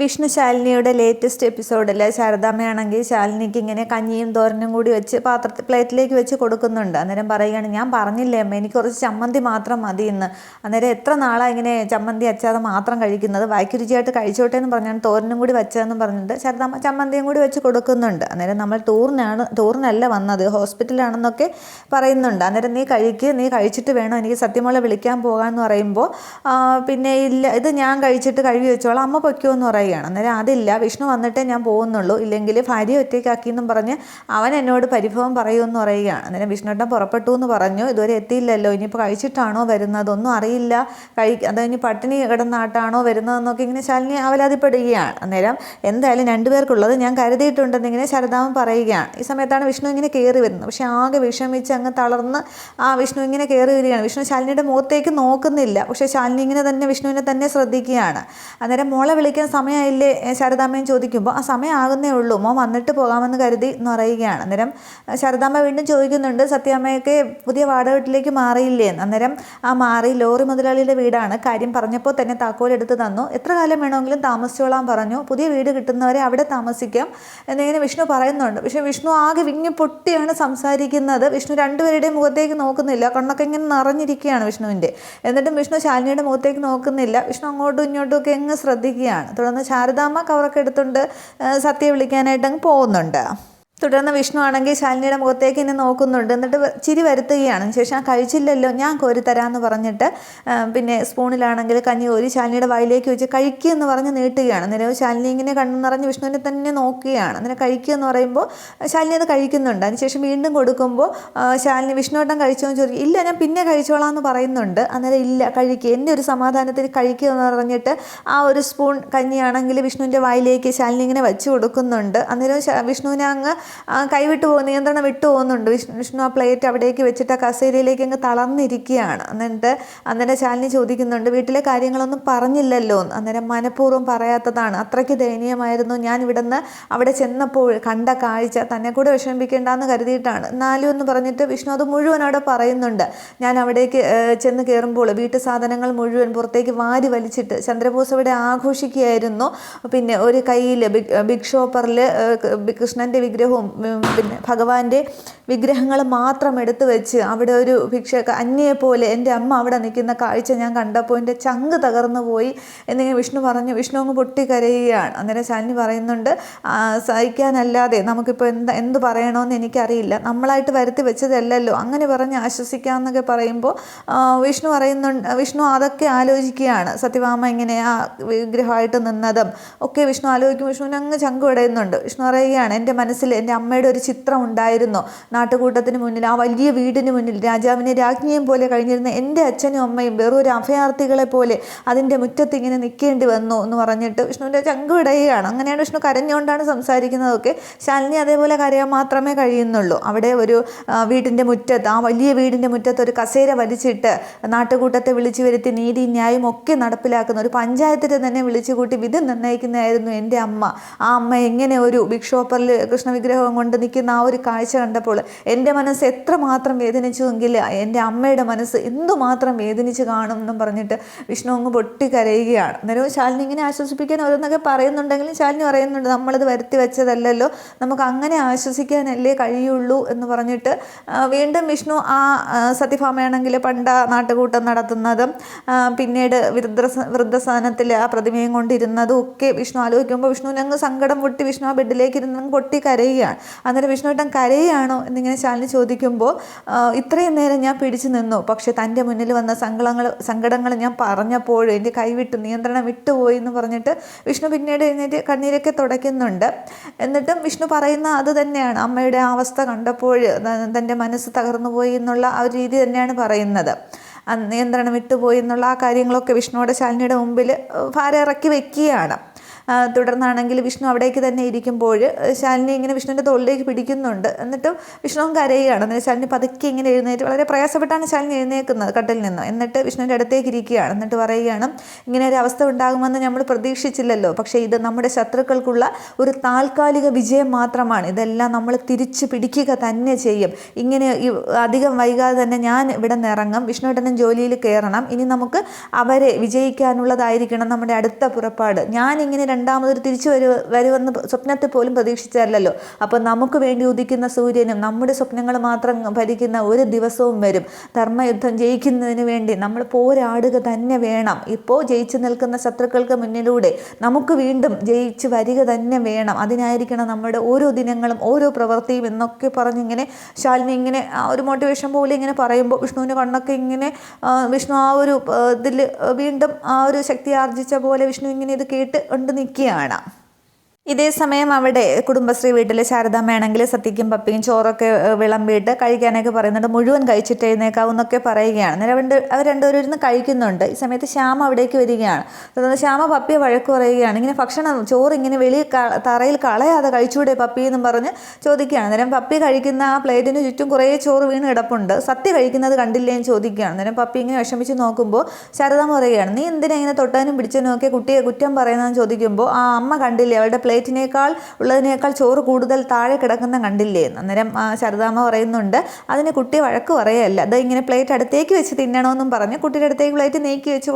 Vishnu ശാലിനിയുടെ latest എപ്പിസോഡിൽ ശാരദാമ്മയാണെങ്കിൽ ശാലിനിക്ക് ഇങ്ങനെ കഞ്ഞിയും തോരനും കൂടി വെച്ച് പാത്രത്തിൽ പ്ലേറ്റിലേക്ക് വെച്ച് കൊടുക്കുന്നുണ്ട്. അന്നേരം പറയുകയാണ് ഞാൻ പറഞ്ഞില്ലേ അമ്മ എനിക്ക് കുറച്ച് ചമ്മന്തി മാത്രം മതി എന്ന് അന്നേരം എത്ര നാളാണ് ഇങ്ങനെ ചമ്മന്തി അച്ചാതെ മാത്രം കഴിക്കുന്നത്? വായിക്ക് രുചിയായിട്ട് കഴിച്ചോട്ടെ എന്ന് പറഞ്ഞാണ് തോരനും കൂടി വെച്ചതെന്ന് പറഞ്ഞിട്ട് ശാരദാമ്മ ചമ്മന്തിയും കൂടി വെച്ച് കൊടുക്കുന്നുണ്ട്. അന്നേരം നമ്മൾ ടൂറിനാണ് ടൂറിനല്ല വന്നത് ഹോസ്പിറ്റലാണെന്നൊക്കെ പറയുന്നുണ്ട്. അന്നേരം നീ കഴിക്ക് നീ കഴിച്ചിട്ട് വേണം എനിക്ക് സത്യമോളെ വിളിക്കാൻ പോകാമെന്ന് പറയുമ്പോൾ പിന്നെ ഇല്ല ഇത് ഞാൻ കഴിച്ചിട്ട് കഴുകി വെച്ചോളാം അമ്മ പൊയ്ക്കോ എന്ന് പറയുകയാണ്. അന്നേരം അതില്ല വിഷ്ണു വന്നിട്ടേ ഞാൻ പോകുന്നുള്ളൂ. ഇല്ലെങ്കിൽ ഭാര്യ ഒറ്റയ്ക്കാക്കി എന്നും പറഞ്ഞ് അവൻ എന്നോട് പരിഭവം പറയുമെന്ന് പറയുകയാണ്. അന്നേരം വിഷ്ണുട്ടൻ പുറപ്പെട്ടു എന്ന് പറഞ്ഞു. ഇതുവരെ എത്തിയില്ലല്ലോ. ഇനിയിപ്പോൾ കഴിച്ചിട്ടാണോ വരുന്നത്? ഒന്നും അറിയില്ല. കഴി അത് ഇനി പട്ടിണി കിടന്നാട്ടാണോ വരുന്നതെന്നൊക്കെ ഇങ്ങനെ ശാലിനി അവലാതിപ്പെടുകയാണ്. അന്നേരം എന്തായാലും രണ്ടുപേർക്കുള്ളത് ഞാൻ കരുതിയിട്ടുണ്ടെന്ന് ഇങ്ങനെ ശരതാമൻ പറയുകയാണ്. ഈ സമയത്താണ് വിഷ്ണു ഇങ്ങനെ കയറി വരുന്നത്. പക്ഷേ ആകെ വിഷമിച്ച് അങ്ങ് തളർന്ന് ആ വിഷ്ണു ഇങ്ങനെ കയറി വരികയാണ്. വിഷ്ണു ശാലിനിയുടെ മുഖത്തേക്ക് നോക്കുന്നില്ല. പക്ഷേ ശാലിനി ഇങ്ങനെ തന്നെ വിഷ്ണുവിനെ തന്നെ ശ്രദ്ധിക്കുകയാണ്. അന്നേരം മോളെ വിളിക്കാൻ സമയമായില്ലേ ഏ, ശാരദാമ്മയും ചോദിക്കുമ്പോൾ ആ സമയം ആകുന്നേ ഉള്ളൂ. മോ വന്നിട്ട് പോകാമെന്ന് കരുതി എന്ന് പറയുകയാണ്. അന്നേരം ശാരദാമ്മ വീണ്ടും ചോദിക്കുന്നുണ്ട് സത്യാമ്മയൊക്കെ പുതിയ വാടക വീട്ടിലേക്ക് മാറിയില്ലേ അന്നേരം ആ മാറി. ലോറി മുതലാളിയുടെ വീടാണ്. കാര്യം പറഞ്ഞപ്പോൾ തന്നെ താക്കോലെടുത്ത് തന്നു. എത്ര കാലം വേണമെങ്കിലും താമസിച്ചോളാൻ പറഞ്ഞു. പുതിയ വീട് കിട്ടുന്നവരെ അവിടെ താമസിക്കാം. എന്നിങ്ങനെ വിഷ്ണു പറയുന്നുണ്ട്. പക്ഷേ വിഷ്ണു ആകെ വിങ്ങി പൊട്ടിയാണ് സംസാരിക്കുന്നത്. വിഷ്ണു രണ്ടുപേരുടെയും മുഖത്തേക്ക് നോക്കുന്നില്ല. കണ്ണൊക്കെ ഇങ്ങനെ നിറഞ്ഞിരിക്കുകയാണ് വിഷ്ണുവിന്റെ. എന്നിട്ടും വിഷ്ണു ശാലിനിയുടെ മുഖത്തേക്ക് നോക്കുന്നില്ല. വിഷ്ണു അങ്ങോട്ടും ഇങ്ങോട്ടും ഒക്കെ എങ്ങ് ശ്രദ്ധിക്കുകയാണ്. തുടർന്ന് ശാരദാമ്മ കവറൊക്കെ എടുത്തുകൊണ്ട് സത്യ വിളിക്കാനായിട്ട് അങ്ങ് പോകുന്നുണ്ട്. തുടർന്ന് വിഷ്ണു ആണെങ്കിൽ ശാലിനിയുടെ മുഖത്തേക്ക് ഇനി നോക്കുന്നുണ്ട്. എന്നിട്ട് ചിരി വരുത്തുകയാണ്. ശേഷം "ആ, കഴിച്ചില്ലല്ലോ ഞാൻ കോരിത്തരാമെന്ന് പറഞ്ഞിട്ട് പിന്നെ സ്പൂണിലാണെങ്കിൽ കഞ്ഞി കോരി ശാലിനിയുടെ വായിലേക്ക് വെച്ച് കഴിക്കുക എന്ന് പറഞ്ഞ് നീട്ടുകയാണ്. നിലവ് ശാലിനി ഇങ്ങനെ കണ്ണു നിറഞ്ഞ് വിഷ്ണുവിനെ തന്നെ നോക്കുകയാണ്. അങ്ങനെ കഴിക്കുക എന്ന് പറയുമ്പോൾ ശാലിനി അത് കഴിക്കുന്നുണ്ട്. അതിനുശേഷം വീണ്ടും കൊടുക്കുമ്പോൾ ശാലിനി വിഷ്ണുവട്ടം കഴിച്ചോ ചോദിക്കും. ഇല്ല ഞാൻ പിന്നെ കഴിച്ചോളാം എന്ന് പറയുന്നുണ്ട്. അന്നേരം ഇല്ല കഴിക്കുക എന്റെ ഒരു സമാധാനത്തിൽ കഴിക്കുക എന്ന് പറഞ്ഞിട്ട് ആ ഒരു സ്പൂൺ കഞ്ഞിയാണെങ്കിൽ വിഷ്ണുവിന്റെ വായിലേക്ക് ശാലിനി ഇങ്ങനെ വെച്ച് കൊടുക്കുന്നുണ്ട്. അന്നേരം വിഷ്ണുവിനെ അങ്ങ് കൈവിട്ട് പോകും നിയന്ത്രണം വിട്ടു പോകുന്നുണ്ട്. വിഷ്ണു വിഷ്ണു ആ പ്ലേറ്റ് അവിടേക്ക് വെച്ചിട്ട് ആ കസേരയിലേക്ക് അങ്ങ് തളർന്നിരിക്കുകയാണ്. എന്നിട്ട് അന്നേരം ശാലിനി ചോദിക്കുന്നുണ്ട് വീട്ടിലെ കാര്യങ്ങളൊന്നും പറഞ്ഞില്ലല്ലോ. അന്നേരം മനഃപൂർവം പറയാത്തതാണ് അത്രയ്ക്ക് ദയനീയമായിരുന്നു. ഞാൻ ഇവിടുന്ന് അവിടെ ചെന്നപ്പോൾ കണ്ട കാഴ്ച തന്നെ കൂടെ വിഷമിപ്പിക്കേണ്ടെന്ന് കരുതിയിട്ടാണ്. എന്നാലും എന്ന് പറഞ്ഞിട്ട് വിഷ്ണു അത് മുഴുവൻ അവിടെ പറയുന്നുണ്ട്. ഞാൻ അവിടേക്ക് ചെന്ന് കയറുമ്പോൾ വീട്ടു സാധനങ്ങൾ മുഴുവൻ പുറത്തേക്ക് വാരി വലിച്ചിട്ട് ചന്ദ്രബോസ് അവിടെ ആഘോഷിക്കുകയായിരുന്നു. പിന്നെ ഒരു കയ്യിൽ ബിഗ് ബിഗ് ഷോപ്പറിൽ കൃഷ്ണന്റെ വിഗ്രഹവും ഉം, പിന്നെ ഭഗവാന്റെ വിഗ്രഹങ്ങൾ മാത്രം എടുത്തു വെച്ച് അവിടെ ഒരു ഭിക്ഷ അന്യയെ പോലെ എന്റെ അമ്മ അവിടെ നിൽക്കുന്ന കാഴ്ച ഞാൻ കണ്ടപ്പോൾ എന്റെ ചങ്ക് തകർന്നു പോയി എന്നിങ്ങനെ വിഷ്ണു പറഞ്ഞു വിഷ്ണു അങ്ങ് പൊട്ടിക്കരയുകയാണ്. അന്നേരം ശാലിനി പറയുന്നുണ്ട് "ആ, സഹിക്കാനല്ലാതെ നമുക്കിപ്പോൾ എന്താ എന്ത് പറയണമെന്ന് എനിക്കറിയില്ല. നമ്മളായിട്ട് വരുത്തി വെച്ചതല്ലല്ലോ. അങ്ങനെ പറഞ്ഞ് ആശ്വസിക്കാമെന്നൊക്കെ പറയുമ്പോൾ വിഷ്ണു പറയുന്നുണ്ട് വിഷ്ണു അതൊക്കെ ആലോചിക്കുകയാണ്. സത്യഭാമ ഇങ്ങനെ ആ വിഗ്രഹമായിട്ട് നിന്നതും ഒക്കെ വിഷ്ണു ആലോചിക്കും വിഷ്ണുവിന് അങ്ങ് ചങ്ക് വിടയുന്നുണ്ട്. വിഷ്ണു പറയുകയാണ് എന്റെ മനസ്സിൽ എന്റെ അമ്മയുടെ ഒരു ചിത്രം ഉണ്ടായിരുന്നു. നാട്ടുകൂട്ടത്തിന് മുന്നിൽ ആ വലിയ വീടിന് മുന്നിൽ രാജാവിനെ രാജ്ഞിയും പോലെ കഴിഞ്ഞിരുന്ന എന്റെ അച്ഛനും അമ്മയും വെറും ഒരു അഭയാർത്ഥികളെ പോലെ അതിന്റെ മുറ്റത്ത് ഇങ്ങനെ നിൽക്കേണ്ടി വന്നു എന്ന് പറഞ്ഞിട്ട് വിഷ്ണുവിന്റെ ചങ്കുവിടയുകയാണ് അങ്ങനെയാണ് വിഷ്ണു കരഞ്ഞുകൊണ്ടാണ് സംസാരിക്കുന്നതൊക്കെ. ശാലിനി അതേപോലെ കരയാൻ മാത്രമേ കഴിയുന്നുള്ളൂ. അവിടെ ഒരു വീടിന്റെ മുറ്റത്ത് ആ വലിയ വീടിന്റെ മുറ്റത്ത് ഒരു കസേര വലിച്ചിട്ട് നാട്ടുകൂട്ടത്തെ വിളിച്ചു വരുത്തി നീതി ന്യായം ഒക്കെ നടപ്പിലാക്കുന്ന ഒരു പഞ്ചായത്തിൽ തന്നെ വിളിച്ചു കൂട്ടി വിധി നിർണയിക്കുന്നതായിരുന്നു എന്റെ അമ്മ. ആ അമ്മ എങ്ങനെ ഒരു ബിഗ് ഷോപ്പറിൽ കൃഷ്ണ വിഗ്രഹം കൊണ്ട് നിൽക്കുന്ന ആ ഒരു കാഴ്ച കണ്ടപ്പോൾ എന്റെ മനസ്സ് എത്രമാത്രം വേദനിച്ചുവെങ്കിൽ എന്റെ അമ്മയുടെ മനസ്സ് എന്തുമാത്രം വേദനിച്ച് കാണും എന്നും പറഞ്ഞിട്ട് വിഷ്ണു അങ്ങ് പൊട്ടിക്കരയുകയാണ്. അന്നേരം ശാലിനി ഇങ്ങനെ ആശ്വസിപ്പിക്കാൻ ഓരോന്നൊക്കെ പറയുന്നുണ്ടെങ്കിലും ശാലിനി പറയുന്നുണ്ട് നമ്മളത് വരുത്തി വെച്ചതല്ലല്ലോ നമുക്ക് അങ്ങനെ ആശ്വസിക്കാനല്ലേ കഴിയുള്ളൂ എന്ന് പറഞ്ഞിട്ട് വീണ്ടും വിഷ്ണു ആ ആ, സത്യഭാമയാണെങ്കിൽ പണ്ട നാട്ടുകൂട്ടം നടത്തുന്നതും പിന്നീട് വൃദ്ധ വൃദ്ധസ്ഥാനത്തിൽ ആ പ്രതിമയും കൊണ്ടിരുന്നതും ഒക്കെ വിഷ്ണു ആലോചിക്കുമ്പോൾ വിഷ്ണുവിനങ്ങ് സങ്കടം പൊട്ടി വിഷ്ണു ആ ബെഡിലേക്ക് ഇരുന്ന് പൊട്ടി കരയുകയാണ് അന്നേരം വിഷ്ണുവേട്ടൻ കരയാണോ? എന്നിങ്ങനെ ശാലിനി ചോദിക്കുമ്പോൾ ഇത്രയും നേരം ഞാൻ പിടിച്ചു നിന്നു. പക്ഷേ തന്റെ മുന്നിൽ വന്ന സങ്കടങ്ങൾ സങ്കടങ്ങൾ ഞാൻ പറഞ്ഞപ്പോഴും എന്റെ കൈവിട്ടു നിയന്ത്രണം വിട്ടുപോയി എന്ന് പറഞ്ഞിട്ട് വിഷ്ണു പിന്നീട് എഴുന്നേറ്റ് കണ്ണീരൊക്കെ തുടയ്ക്കുന്നുണ്ട്. എന്നിട്ടും വിഷ്ണു പറയുന്ന അത് തന്നെയാണ്. അമ്മയുടെ ആ അവസ്ഥ കണ്ടപ്പോൾ തന്റെ മനസ്സ് തകർന്നു പോയി എന്നുള്ള ആ ഒരു രീതി തന്നെയാണ് പറയുന്നത്. നിയന്ത്രണം വിട്ടുപോയി എന്നുള്ള ആ കാര്യങ്ങളൊക്കെ വിഷ്ണുവിടെ ശാലിനിയുടെ മുമ്പിൽ ഭാര ഇറക്കി വെക്കുകയാണ്. തുടർന്നാണെങ്കിൽ വിഷ്ണു അവിടേക്ക് തന്നെ ഇരിക്കുമ്പോൾ ശാലിനി ഇങ്ങനെ വിഷ്ണുവിന്റെ തോളിലേക്ക് പിടിക്കുന്നുണ്ട്. എന്നിട്ടും വിഷ്ണുവും കരയുകയാണ്. എന്നിട്ട് ശാലിനി പതുക്കെ ഇങ്ങനെ എഴുന്നേറ്റ് വളരെ പ്രയാസപ്പെട്ടാണ് ശാലിനി എഴുന്നേക്കുന്നത് കട്ടിൽ നിന്ന്. എന്നിട്ട് വിഷ്ണുവിന്റെ അടുത്തേക്ക് ഇരിക്കുകയാണ്. എന്നിട്ട് പറയുകയാണ് ഇങ്ങനെ ഒരു അവസ്ഥ ഉണ്ടാകുമെന്ന് നമ്മൾ പ്രതീക്ഷിച്ചില്ലല്ലോ. പക്ഷേ ഇത് നമ്മുടെ ശത്രുക്കൾക്കുള്ള ഒരു താൽക്കാലിക വിജയം മാത്രമാണ്. ഇതെല്ലാം നമ്മൾ തിരിച്ചു പിടിക്കുക തന്നെ ചെയ്യും. ഇങ്ങനെ അധികം വൈകാതെ തന്നെ ഞാൻ ഇവിടെ നിന്ന് ഇറങ്ങും. വിഷ്ണുവേട്ടനും ജോലിയിൽ കയറണം. ഇനി നമുക്ക് അവരെ വിജയിക്കാനുള്ളതായിരിക്കണം നമ്മുടെ അടുത്ത പുറപ്പാട്. ഞാനിങ്ങനെ രണ്ടാമതൊരു തിരിച്ചു വരു വരുമെന്ന് സ്വപ്നത്തെ പോലും പ്രതീക്ഷിച്ചല്ലോ അപ്പോൾ നമുക്ക് വേണ്ടി ഉദിക്കുന്ന സൂര്യനും നമ്മുടെ സ്വപ്നങ്ങൾ മാത്രം ഭരിക്കുന്ന ഒരു ദിവസവും വരും. ധർമ്മയുദ്ധം ജയിക്കുന്നതിന് വേണ്ടി നമ്മൾ പോരാടുക തന്നെ വേണം. ഇപ്പോൾ ജയിച്ചു നിൽക്കുന്ന ശത്രുക്കൾക്ക് മുന്നിലൂടെ നമുക്ക് വീണ്ടും ജയിച്ച് വരിക തന്നെ വേണം. അതിനായിരിക്കണം നമ്മുടെ ഓരോ ദിനങ്ങളും ഓരോ പ്രവൃത്തിയും എന്നൊക്കെ പറഞ്ഞിങ്ങനെ ശാലിനി ഇങ്ങനെ ഒരു മോട്ടിവേഷൻ പോലെ ഇങ്ങനെ പറയുമ്പോൾ വിഷ്ണുവിന്റെ കണ്ണൊക്കെ ഇങ്ങനെ വിഷ്ണു ആ ഒരു ഇതിൽ വീണ്ടും ആ ഒരു ശക്തി ആർജിച്ച പോലെ വിഷ്ണു ഇങ്ങനെ ഇത് കേട്ട് കൊണ്ട് നിൽക്കുകയാണ്. ഇതേ സമയം അവിടെ കുടുംബശ്രീ വീട്ടിൽ ശാരദാമ്മയാണെങ്കിൽ സത്യക്കും പപ്പിയും ചോറൊക്കെ വിളമ്പിയിട്ട് കഴിക്കാനൊക്കെ പറയുന്നുണ്ട്. മുഴുവൻ കഴിച്ചിട്ട് എഴുന്നേക്കാവും എന്നൊക്കെ പറയുകയാണ്. അന്നേരം അവർ രണ്ടുപേരും ഇരുന്ന് കഴിക്കുന്നുണ്ട്. ഈ സമയത്ത് ശ്യാമ അവിടേക്ക് വരികയാണ്. തുടർന്ന് ശ്യാമ പപ്പിയെ വഴക്ക് പറയുകയാണ്. ഇങ്ങനെ ഭക്ഷണം ചോറ് ഇങ്ങനെ വെളി തറയിൽ കളയാതെ കഴിച്ചൂടെ പപ്പി എന്നും പറഞ്ഞ് ചോദിക്കുകയാണ്. അന്നേരം പപ്പി കഴിക്കുന്ന ആ പ്ലേറ്റിന് ചുറ്റും കുറേ ചോറ് വീണ് കിടപ്പുണ്ട്. സത്യ കഴിക്കുന്നത് കണ്ടില്ലേ എന്ന് ചോദിക്കുകയാണ്. അന്നേരം പപ്പി ഇങ്ങനെ വിഷമിച്ച് നോക്കുമ്പോൾ ശാരദാമ്മ പറയുകയാണ് നീ എന്തിനാ ഇങ്ങനെ തൊട്ടാനും പിടിച്ചതിനും ഒക്കെ കുട്ടിയെ കുറ്റം പറയുന്നതെന്ന് ചോദിക്കുമ്പോൾ ആ അമ്മ കണ്ടില്ലേ അവളുടെ പ്ലേറ്റ് പ്ലേറ്റിനേക്കാൾ ഉള്ളതിനേക്കാൾ ചോറ് കൂടുതൽ താഴെ കിടക്കുന്ന കണ്ടില്ലേ? എന്ന് അന്നേരം ശരദാമ്മ പറയുന്നുണ്ട് അതിന് കുട്ടി വഴക്ക് പറയല്ല. അത് ഇങ്ങനെ പ്ലേറ്റ് അടുത്തേക്ക് വെച്ച് തിന്നണമെന്നും പറഞ്ഞ് കുട്ടിയുടെ അടുത്തേക്ക് പ്ലേറ്റ് നീക്കി വെച്ച്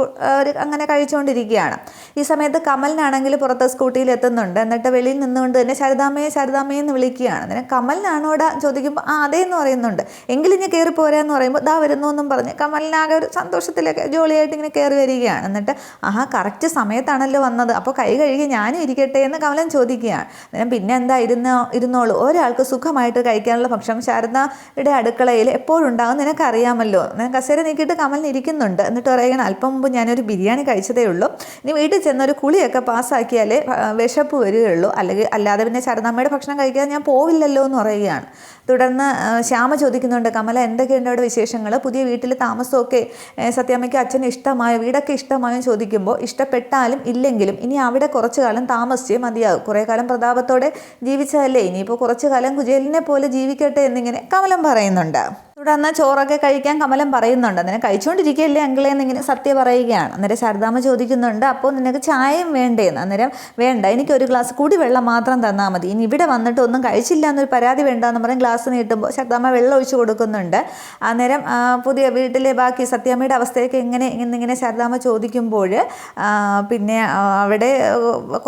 അങ്ങനെ കഴിച്ചുകൊണ്ടിരിക്കുകയാണ്. ഈ സമയത്ത് കമലിനാണെങ്കിൽ പുറത്ത് സ്കൂട്ടിയിൽ എത്തുന്നുണ്ട്. എന്നിട്ട് വെളിയിൽ നിന്നുകൊണ്ട് തന്നെ ശരദാമ്മയെ ശരദാമ്മയെ എന്ന് വിളിക്കുകയാണ്. അന്നേരം കമലിനാണോടാ ചോദിക്കുമ്പോൾ ആ അതേ എന്ന് പറയുന്നുണ്ട്. എങ്കിലും ഇനി കയറി പോരാന്ന് പറയുമ്പോൾ ദാ വരുന്നു എന്നും പറഞ്ഞ് കമലിനാകെ ഒരു സന്തോഷത്തിലൊക്കെ ജോളിയായിട്ട് ഇങ്ങനെ കയറി വരികയാണ്. എന്നിട്ട് ആഹാ കറക്റ്റ് സമയത്താണല്ലോ വന്നത്. അപ്പോൾ കൈ കഴുകി ഞാനും ഇരിക്കട്ടെ എന്ന് കമലൻ ചോദിക്കുകയാണ്. അന്നേരം പിന്നെ എന്താ ഇരുന്നോ ഇരുന്നോളൂ. ഒരാൾക്ക് സുഖമായിട്ട് കഴിക്കാനുള്ള ഭക്ഷണം ശാരദയുടെ അടുക്കളയിൽ എപ്പോഴും ഉണ്ടാകും നിനക്കറിയാമല്ലോ. ഞാൻ കസേര നീക്കിയിട്ട് കമലിന് ഇരിക്കുന്നുണ്ട്. എന്നിട്ട് പറയുകയാണ് അല്പം മുമ്പ് ഞാനൊരു ബിരിയാണി കഴിച്ചതേ ഉള്ളൂ. ഇനി വീട്ടിൽ ചെന്നൊരു കുളിയൊക്കെ പാസ്സാക്കിയാലേ വിശപ്പ് വരികയുള്ളൂ. അല്ലെങ്കിൽ അല്ലാതെ പിന്നെ ശാരദാമ്മയുടെ ഭക്ഷണം കഴിക്കാൻ ഞാൻ പോവില്ലല്ലോ എന്ന് പറയുകയാണ്. തുടർന്ന് ശ്യാമ ചോദിക്കുന്നുണ്ട് കമല എന്തൊക്കെയുണ്ട് അവിടെ വിശേഷങ്ങൾ പുതിയ വീട്ടിൽ താമസമൊക്കെ സത്യാമ്മയ്ക്ക് അച്ഛന് ഇഷ്ടമായോ? വീടൊക്കെ ഇഷ്ടമായോ? ചോദിക്കുമ്പോൾ ഇഷ്ടപ്പെട്ടാലും ഇല്ലെങ്കിലും ഇനി അവിടെ കുറച്ചു കാലം താമസിച്ചേ മതിയാകും കുറേ കാലം പ്രതാപത്തോടെ ജീവിച്ചതല്ലേ? ഇനിയിപ്പോൾ കുറച്ച് കാലം കുചേലിനെ പോലെ ജീവിക്കട്ടെ എന്നിങ്ങനെ കമലം പറയുന്നുണ്ട്. തുടർന്ന് ചോറൊക്കെ കഴിക്കാൻ കമലം പറയുന്നുണ്ട്. അങ്ങനെ കഴിച്ചുകൊണ്ടിരിക്കുകയല്ലേ അങ്കിളെ എന്നിങ്ങനെ സത്യ പറയുകയാണ്. അന്നേരം ശാരദാമ്മ ചോദിക്കുന്നുണ്ട് അപ്പോൾ നിനക്ക് ചായയും വേണ്ടേന്ന്? അന്നേരം വേണ്ട എനിക്ക് ഒരു ഗ്ലാസ് കൂടി വെള്ളം മാത്രം തന്നാൽ മതി. ഇനി ഇവിടെ വന്നിട്ട് ഒന്നും കഴിച്ചില്ല എന്നൊരു പരാതി വേണ്ടെന്ന് പറഞ്ഞ് ഗ്ലാസ് നീട്ടുമ്പോൾ ശാരദാമ്മ വെള്ളം ഒഴിച്ചു കൊടുക്കുന്നുണ്ട്. അന്നേരം പുതിയ വീട്ടിലെ ബാക്കി സത്യാമ്മയുടെ അവസ്ഥയൊക്കെ എങ്ങനെ എന്നിങ്ങനെ ശാരദാമ്മ ചോദിക്കുമ്പോൾ പിന്നെ അവിടെ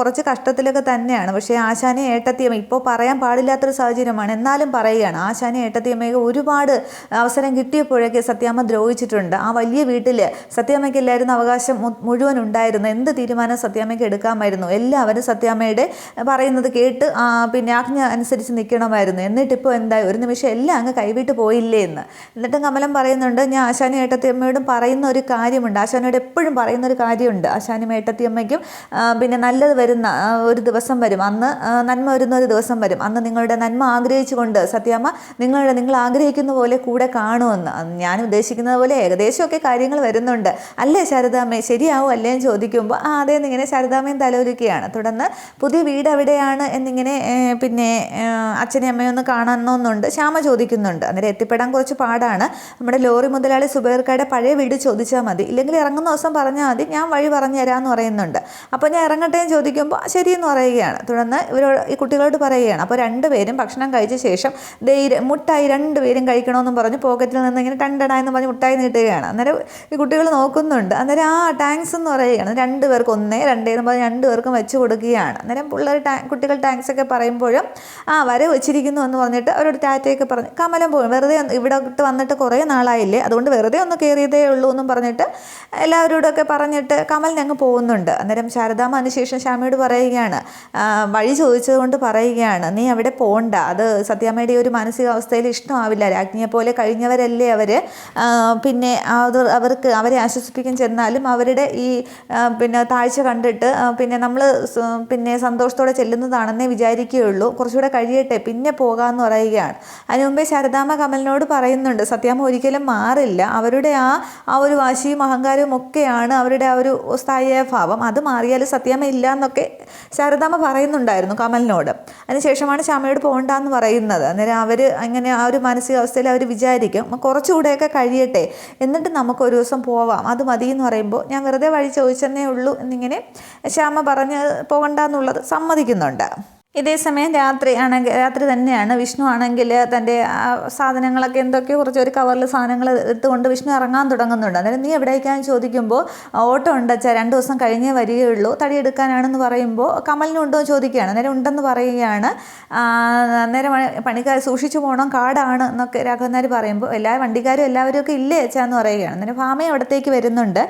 കുറച്ച് കഷ്ടത്തിലൊക്കെ തന്നെയാണ്. പക്ഷേ ആശാനെ ഏട്ടത്തിയമ്മ ഇപ്പോൾ പറയാൻ പാടില്ലാത്തൊരു സാഹചര്യമാണ്. എന്നാലും പറയുകയാണ് ആശാനെ ഏട്ടത്തിയമ്മയൊക്കെ ഒരുപാട് അവസരം കിട്ടിയപ്പോഴൊക്കെ സത്യാമ്മ ദ്രോഹിച്ചിട്ടുണ്ട്. ആ വലിയ വീട്ടിൽ സത്യാമ്മയ്ക്ക് എല്ലാവരും അവകാശം മുഴുവൻ ഉണ്ടായിരുന്നു. എന്ത് തീരുമാനം സത്യാമ്മയ്ക്ക് എടുക്കാമായിരുന്നു? എല്ലാവരും സത്യാമ്മയുടെ പറയുന്നത് കേട്ട് പിന്നെ ആജ്ഞ അനുസരിച്ച് നിൽക്കണമായിരുന്നു എന്നിട്ട് എന്നിട്ടിപ്പോൾ എന്തായി? ഒരു നിമിഷം എല്ലാം അങ്ങ് കൈവിട്ട് പോയില്ലേ എന്ന്. എന്നിട്ടും കമലം പറയുന്നുണ്ട് ഞാൻ ആശാനി ഏട്ടത്തിയമ്മയോടും പറയുന്ന ഒരു കാര്യമുണ്ട്. ആശാനോട് എപ്പോഴും പറയുന്ന ഒരു കാര്യമുണ്ട്. ആശാനും ഏട്ടത്തിയമ്മയ്ക്കും പിന്നെ നല്ലത് വരുന്ന ഒരു ദിവസം വരും. അന്ന് നന്മ വരുന്ന ഒരു ദിവസം വരും. അന്ന് നിങ്ങളുടെ നന്മ ആഗ്രഹിച്ചുകൊണ്ട് സത്യാമ്മ നിങ്ങളുടെ നിങ്ങൾ ആഗ്രഹിക്കുന്ന പോലെ കൂടെ കാണുമെന്ന്. ഞാൻ ഉദ്ദേശിക്കുന്നത് പോലെ ഏകദേശമൊക്കെ കാര്യങ്ങൾ വരുന്നുണ്ട്. അല്ലേ ശാരദാമ്മേ? ശരിയാവും അല്ലേ എന്ന് ചോദിക്കുമ്പോൾ ആ അതേ എന്നിങ്ങനെ ശാരദാമ്മയും തലൊരുക്കുകയാണ് തുടർന്ന് പുതിയ വീട് എവിടെയാണ് എന്നിങ്ങനെ പിന്നെ അച്ഛനെയും അമ്മയും ഒന്ന് കാണണമെന്നുണ്ട്. ശ്യാമ ചോദിക്കുന്നുണ്ട്. അന്നേരം എത്തിപ്പെടാൻ കുറച്ച് പാടാണ്. നമ്മുടെ ലോറി മുതലാളി സുബേർക്കയുടെ പഴയ വീട് ചോദിച്ചാൽ മതി. ഇല്ലെങ്കിൽ ഇറങ്ങുന്ന ദിവസം പറഞ്ഞാൽ മതി. ഞാൻ വഴി പറഞ്ഞു തരാമെന്ന് പറയുന്നുണ്ട്. അപ്പോൾ ഞാൻ ഇറങ്ങട്ടെ എന്ന് ചോദിക്കുമ്പോൾ ശരിയെന്ന് പറയുകയാണ്. തുടർന്ന് ഇവരോട് ഈ കുട്ടികളോട് പറയുകയാണ്. അപ്പോൾ രണ്ടുപേരും ഭക്ഷണം കഴിച്ച ശേഷം ധൈര്യം മുട്ടായി രണ്ടുപേരും കഴിക്കണമെന്ന് എന്നും പറഞ്ഞ് പോക്കറ്റിൽ നിന്ന് ഇങ്ങനെ ടണ്ടടാ എന്ന് പറഞ്ഞ് മുട്ടായി നീട്ടുകയാണ്. അന്നേരം ഈ കുട്ടികൾ നോക്കുന്നുണ്ട്. അന്നേരം ആ ടാങ്ക്സ് എന്ന് പറയുകയാണ്. രണ്ട് പേർക്ക് ഒന്നേ രണ്ടേ എന്ന് പറഞ്ഞ് രണ്ട് പേർക്കും വെച്ച് കൊടുക്കുകയാണ്. അന്നേരം പിള്ളേർ ടാ കുട്ടികൾ ടാങ്ക്സ് ഒക്കെ പറയുമ്പോഴും ആ വര വെച്ചിരിക്കുന്നു എന്ന് പറഞ്ഞിട്ട് അവരോട് ടാറ്റയൊക്കെ പറഞ്ഞ്. കമലം പോകും വെറുതെ ഇവിടെ വന്നിട്ട് കുറേ നാളായില്ലേ? അതുകൊണ്ട് വെറുതെ ഒന്ന് കയറിയതേ ഉള്ളൂ എന്നും പറഞ്ഞിട്ട് എല്ലാവരോടൊക്കെ പറഞ്ഞിട്ട് കമൽ ഞങ്ങൾ പോകുന്നുണ്ട്. അന്നേരം ശാരദാമ്മ അതിനുശേഷം ശ്യാമയോട് പറയുകയാണ്. വഴി ചോദിച്ചതുകൊണ്ട് പറയുകയാണ്. നീ അവിടെ പോകണ്ട അത് സത്യാമ്മയുടെ ഒരു മാനസികാവസ്ഥയിൽ ഇഷ്ടമാവില്ല. രാജ്ഞിയെ പോലെ കഴിഞ്ഞവരല്ലേ അവർ പിന്നെ അത് അവർക്ക് അവരെ ആശ്വസിപ്പിക്കാൻ ചെന്നാലും അവരുടെ ഈ പിന്നെ താഴ്ച കണ്ടിട്ട് പിന്നെ നമ്മൾ പിന്നെ സന്തോഷത്തോടെ ചെല്ലുന്നതാണെന്നേ വിചാരിക്കുകയുള്ളൂ. കുറച്ചുകൂടെ കഴിയട്ടെ പിന്നെ പോകാമെന്ന് പറയുകയാണ്. അതിനു മുമ്പേ ശരദാമ കമലിനോട് പറയുന്നുണ്ട് സത്യാമ്മ ഒരിക്കലും മാറില്ല. അവരുടെ ആ ആ ഒരു വാശിയും അഹങ്കാരവും ഒക്കെയാണ് അവരുടെ ആ ഒരു സ്ഥായിയായ ഭാവം. അത് മാറിയാൽ സത്യാമ്മ ഇല്ല എന്നൊക്കെ ശാരദാമ്മ പറയുന്നുണ്ടായിരുന്നു കമലിനോട്. അതിനുശേഷമാണ് ശ്യാമയോട് പോകണ്ടെന്ന് പറയുന്നത്. അന്നേരം അവർ അങ്ങനെ ആ ഒരു മാനസികാവസ്ഥയിൽ അവർ വിചാരിക്കും. കുറച്ചുകൂടെയൊക്കെ കഴിയട്ടെ. എന്നിട്ട് നമുക്ക് ഒരു ദിവസം പോവാം. അത് മതി എന്ന് പറയുമ്പോൾ ഞാൻ വെറുതെ വഴി ചോദിച്ചെന്നേ ഉള്ളൂ എന്നിങ്ങനെ ശ്യാമ പറഞ്ഞ് പോകണ്ടെന്നുള്ളത് സമ്മതിക്കുന്നുണ്ട്. ഇതേ സമയം രാത്രി ആണെങ്കിൽ രാത്രി തന്നെയാണ്. വിഷ്ണു ആണെങ്കിൽ തന്റെ സാധനങ്ങളൊക്കെ എന്തൊക്കെയോ കുറച്ച് ഒരു കവറിൽ സാധനങ്ങൾ എടുത്തുകൊണ്ട് വിഷ്ണു ഇറങ്ങാൻ തുടങ്ങുന്നുണ്ട്. അന്നേരം നീ എവിടേക്കാന്ന് ചോദിക്കുമ്പോൾ ഓട്ടോ ഉണ്ട് ഉണ്ടച്ചാ രണ്ട് ദിവസം കഴിഞ്ഞേ വരികയുള്ളൂ. തടി എടുക്കാനാണെന്ന് പറയുമ്പോൾ കമലിന് ഉണ്ടോ എന്ന് ചോദിക്കുകയാണ്. അന്നേരം ഉണ്ടെന്ന് പറയുകയാണ്. അന്നേരം പണി- പണിക്കാർ സൂക്ഷിച്ചു പോകണം കാടാണ് എന്നൊക്കെ രാഘവന്മാർ പറയുമ്പോൾ എല്ലാ വണ്ടിക്കാരും എല്ലാവരും ഒക്കെ ഇല്ലേ അച്ഛാ എന്ന് പറയുകയാണ്. അന്നേരം ഭാമയും അവിടത്തേക്ക് വരുന്നുണ്ട്.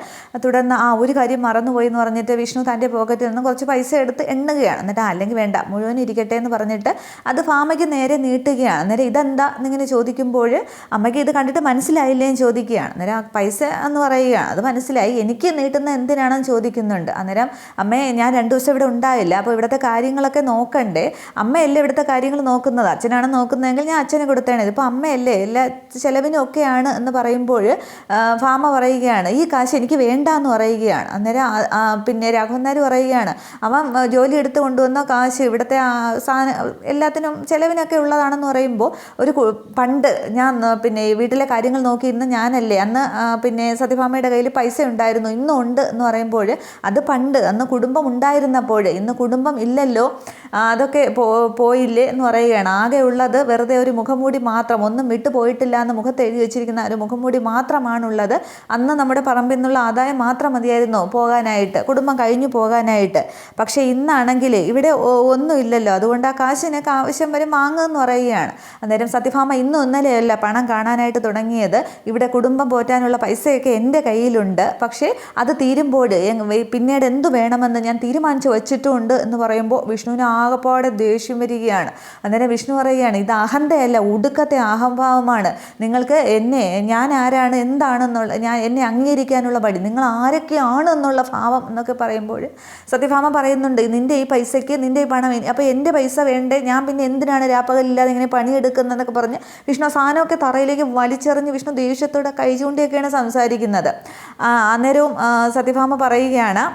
തുടർന്ന് ആ ഒരു കാര്യം മറന്നുപോയി എന്ന് പറഞ്ഞിട്ട് വിഷ്ണു തന്റെ പോക്കറ്റിൽ നിന്ന് കുറച്ച് പൈസ എടുത്ത് എണ്ണുകയാണ്. എന്നിട്ട് "ആ, അല്ലെങ്കിൽ വേണ്ട മുഴുവൻ ഇരിക്കട്ടെ എന്ന് പറഞ്ഞിട്ട് അത് ഫാമയ്ക്ക് നേരെ നീട്ടുകയാണ്. അന്നേരം ഇതെന്താ എന്നിങ്ങനെ ചോദിക്കുമ്പോൾ അമ്മയ്ക്ക് ഇത് കണ്ടിട്ട് മനസ്സിലായില്ലേ എന്ന് ചോദിക്കുകയാണ്. അന്നേരം ആ പൈസ എന്ന് പറയുകയാണ്. അത് മനസ്സിലായി. എനിക്ക് നീട്ടുന്ന എന്തിനാണെന്ന് ചോദിക്കുന്നുണ്ട്. അന്നേരം അമ്മേ ഞാൻ രണ്ട് ദിവസം ഇവിടെ ഉണ്ടായില്ല. അപ്പോൾ ഇവിടുത്തെ കാര്യങ്ങളൊക്കെ നോക്കണ്ടേ? അമ്മയല്ലേ ഇവിടുത്തെ കാര്യങ്ങൾ നോക്കുന്നത്? അച്ഛനാണ് നോക്കുന്നതെങ്കിൽ ഞാൻ അച്ഛന് കൊടുത്തേണേ ഇപ്പോൾ അമ്മയല്ലേ? എല്ലാ ചിലവിനും ഒക്കെയാണ് എന്ന് പറയുമ്പോൾ ഫാമ പറയുകയാണ്. ഈ കാശ് എനിക്ക് വേണ്ട എന്ന് പറയുകയാണ്. അന്നേരം പിന്നെ രാഘവൻ പറയുകയാണ്. അവൻ ജോലി എടുത്ത് കൊണ്ടുവന്ന? കാശ് ഇവിടുത്തെ സാധനം എല്ലാത്തിനും ചിലവിനൊക്കെ ഉള്ളതാണെന്ന് പറയുമ്പോൾ ഒരു പണ്ട് ഞാൻ പിന്നെ വീട്ടിലെ കാര്യങ്ങൾ നോക്കി ഞാനല്ലേ അന്ന് പിന്നെ സത്യഭാമയുടെ കയ്യിൽ പൈസ ഉണ്ടായിരുന്നു ഇന്നും ഉണ്ട് എന്ന് പറയുമ്പോൾ അത് പണ്ട് അന്ന് കുടുംബം ഉണ്ടായിരുന്നപ്പോൾ ഇന്ന് കുടുംബം ഇല്ലല്ലോ അതൊക്കെ പോയില്ലേ എന്ന് പറയുകയാണ്. ആകെ ഉള്ളത് വെറുതെ ഒരു മുഖംമൂടി മാത്രം ഒന്നും വിട്ടു പോയിട്ടില്ല എന്ന് മുഖത്ത് എഴുതി വെച്ചിരിക്കുന്ന ഒരു മുഖംമൂടി മാത്രമാണുള്ളത്. അന്ന് നമ്മുടെ പറമ്പിൽ നിന്നുള്ള ആദായം മാത്രം മതിയായിരുന്നു പോകാനായിട്ട് കുടുംബം കഴിഞ്ഞു പോകാനായിട്ട്. പക്ഷേ ഇന്നാണെങ്കിൽ ഇവിടെ ഒ- ഒന്നുമില്ലല്ലോ അതുകൊണ്ട് ആ കാശിനൊക്കെ ആവശ്യം വരും വാങ്ങുമെന്ന് പറയുകയാണ്. അന്നേരം സത്യഭാമ ഇന്നും ഇന്നലെയല്ല പണം കാണാനായിട്ട് തുടങ്ങിയത്. ഇവിടെ കുടുംബം പോറ്റാനുള്ള പൈസയൊക്കെ എന്റെ കയ്യിലുണ്ട്. പക്ഷേ അത് തീരുമ്പോൾ പിന്നീട് എന്തു വേണമെന്ന് ഞാൻ തീരുമാനിച്ചു വച്ചിട്ടുമുണ്ട് എന്ന് പറയുമ്പോൾ വിഷ്ണുവിന് ആകപ്പാടെ ദേഷ്യം വരികയാണ്. അന്നേരം വിഷ്ണു പറയുകയാണ് ഇത് അഹന്തയല്ല ഉടുക്കത്തെ അഹംഭാവമാണ്. നിങ്ങൾക്ക് എന്നെ ഞാൻ ആരാണ് എന്താണെന്നുള്ള ഞാൻ എന്നെ അംഗീകരിക്കാനുള്ള പടി നിങ്ങൾ ആരൊക്കെയാണ് എന്നുള്ള ഭാവം എന്നൊക്കെ പറയുമ്പോൾ സത്യഭാമ പറയുന്നുണ്ട് നിന്റെ ഈ പൈസയ്ക്ക് നിന്റെ ഈ പണം അപ്പോൾ എന്റെ പൈസ വേണ്ടേ? ഞാൻ പിന്നെ എന്തിനാണ് രാപ്പകലില്ലാതെ ഇങ്ങനെ പണിയെടുക്കുന്നതെന്നൊക്കെ പറഞ്ഞ് വിഷ്ണു സാധനമൊക്കെ തറയിലേക്ക് വലിച്ചെറിഞ്ഞ് വിഷ്ണു ദേഷ്യത്തോടെ കൈ ചൂണ്ടിയൊക്കെയാണ് സംസാരിക്കുന്നത്. അന്നേരവും സത്യഭാമ പറയുകയാണ്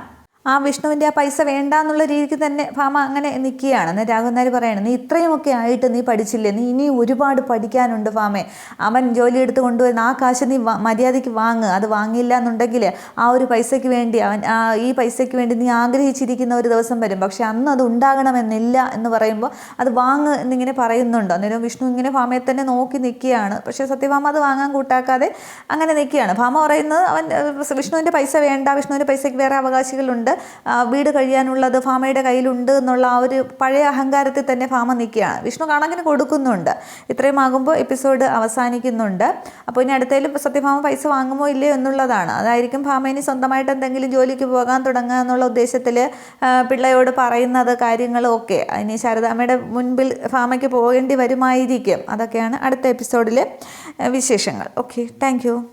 ആ വിഷ്ണുവിന്റെ ആ പൈസ വേണ്ട എന്നുള്ള രീതിക്ക് തന്നെ ഭാമ അങ്ങനെ നിൽക്കുകയാണ്. എന്നാൽ രാഘവനാർ പറയണം നീ ഇത്രയുമൊക്കെ ആയിട്ട് നീ പഠിച്ചില്ലേ? നീ ഇനി ഒരുപാട് പഠിക്കാനുണ്ട് ഭാമേ അവൻ ജോലി എടുത്ത് കൊണ്ടുവരുന്ന ആ കാശ് നീ മര്യാദയ്ക്ക് വാങ്ങ്. അത് വാങ്ങിയില്ല എന്നുണ്ടെങ്കിൽ ആ ഒരു പൈസയ്ക്ക് വേണ്ടി അവൻ ഈ പൈസയ്ക്ക് വേണ്ടി നീ ആഗ്രഹിച്ചിരിക്കുന്ന ഒരു ദിവസം വരും. പക്ഷേ അന്ന് അത് ഉണ്ടാകണമെന്നില്ല എന്ന് പറയുമ്പോൾ അത് വാങ്ങ് എന്നിങ്ങനെ പറയുന്നുണ്ട്. അന്നേരം വിഷ്ണു ഇങ്ങനെ ഭാമയെ തന്നെ നോക്കി നിൽക്കുകയാണ്. പക്ഷേ സത്യഭാമ അത് വാങ്ങാൻ കൂട്ടാക്കാതെ അങ്ങനെ നിൽക്കുകയാണ്. ഭാമ പറയുന്നത് അവൻ വിഷ്ണുവിന്റെ പൈസ വേണ്ട വിഷ്ണുവിന്റെ പൈസയ്ക്ക് വേറെ അവകാശികളുണ്ട്. ആ, വീട് കഴിയാനുള്ളത് ഫാമയുടെ കയ്യിലുണ്ട് എന്നുള്ള ആ ഒരു പഴയ അഹങ്കാരത്തിൽ തന്നെ ഫാമ നിൽക്കുകയാണ്. വിഷ്ണു കണക്കിന് കൊടുക്കുന്നുണ്ട്. ഇത്രയും ആകുമ്പോൾ എപ്പിസോഡ് അവസാനിക്കുന്നുണ്ട്. അപ്പോൾ ഇനി അടുത്തേലും സത്യഭാമ പൈസ വാങ്ങുമോ ഇല്ലയോ എന്നുള്ളതാണ്. അതായിരിക്കും ഭാമ ഇനി സ്വന്തമായിട്ട് എന്തെങ്കിലും ജോലിക്ക് പോകാൻ തുടങ്ങുക എന്നുള്ള ഉദ്ദേശത്തിൽ പിള്ളയോട് പറയുന്നത് കാര്യങ്ങളൊക്കെ ഇനി ശാരദാമ്മയുടെ മുൻപിൽ ഭാമയ്ക്ക് പോകേണ്ടി വരുമായിരിക്കും. അതൊക്കെയാണ് അടുത്ത എപ്പിസോഡിലെ വിശേഷങ്ങൾ. Okay thank